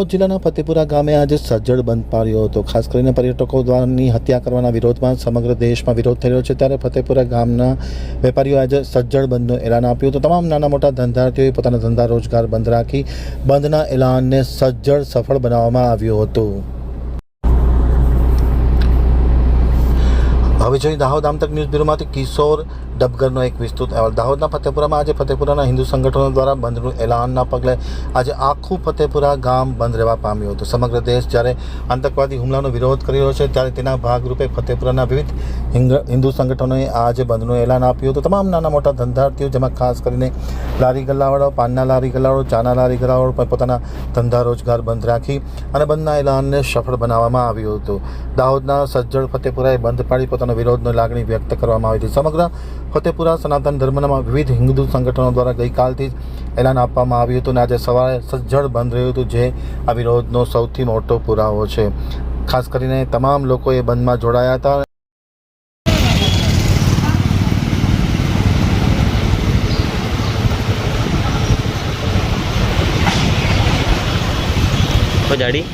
દાહોદ જિલ્લાના ફતેપુરા ગામે આજે સજ્જડ બંધ પાડ્યો હતો. ખાસ કરીને પર્યટકો દ્વારાની હત્યા કરવાના વિરોધમાં સમગ્ર દેશમાં વિરોધ રહ્યો છે. ત્યારે ફતેપુરા ગામના વેપારીઓ આજે સજ્જડ બંધનું એલાન આપ્યું હતું. તમામ નાના મોટા ધંધાર્થીઓએ પોતાના ધંધા રોજગાર બંધ રાખી બંધના એલાનને સજ્જડ સફળ બનાવવામાં આવ્યું હતું. હવે જોઈએ દાહોદ આમતક ન્યૂઝ બ્યુરોમાંથી કિશોર ડબગરનો એક વિસ્તૃત અહેવાલ. દાહોદના ફતેપુરામાં આજે ફતેપુરાના હિન્દુ સંગઠનો દ્વારા બંધનું એલાનના પગલે આજે આખું ફતેપુરા ગામ બંધ રહેવા પામ્યું હતું. સમગ્ર દેશ જ્યારે આતંકવાદી હુમલાનો વિરોધ કરી રહ્યો છે, ત્યારે તેના ભાગરૂપે ફતેપુરાના વિવિધ હિન્દુ સંગઠનોએ આજે બંધનું એલાન આપ્યું હતું. તમામ નાના મોટા ધંધાર્થીઓ, જેમાં ખાસ કરીને લારી ગલ્લાવાળો, પાનના લારી ગલ્લાવાળો, ચાના લારી ગલ્લાવાળો પણ પોતાના ધંધા રોજગાર બંધ રાખી અને બંધના એલાનને સફળ બનાવવામાં આવ્યું હતું. દાહોદના સજ્જડ ફતેપુરાએ બંધ પાડી પોતાનો વિરોધનો લાગણી વ્યક્ત કરવામાં આવી હતી સમગ્ર ફતેપુરા સનાતન ધર્મના વિવિધ હિન્દુ સંગઠનો દ્વારા ગઈકાલથી જ એલાન આપવામાં આવ્યું હતું અને આજે સવારે સજ્જડ બંધ રહ્યું હતું, જે આ વિરોધનો સૌથી મોટો પુરાવો છે. ખાસ કરીને તમામ લોકો એ બંધમાં જોડાયા હતા. જાડી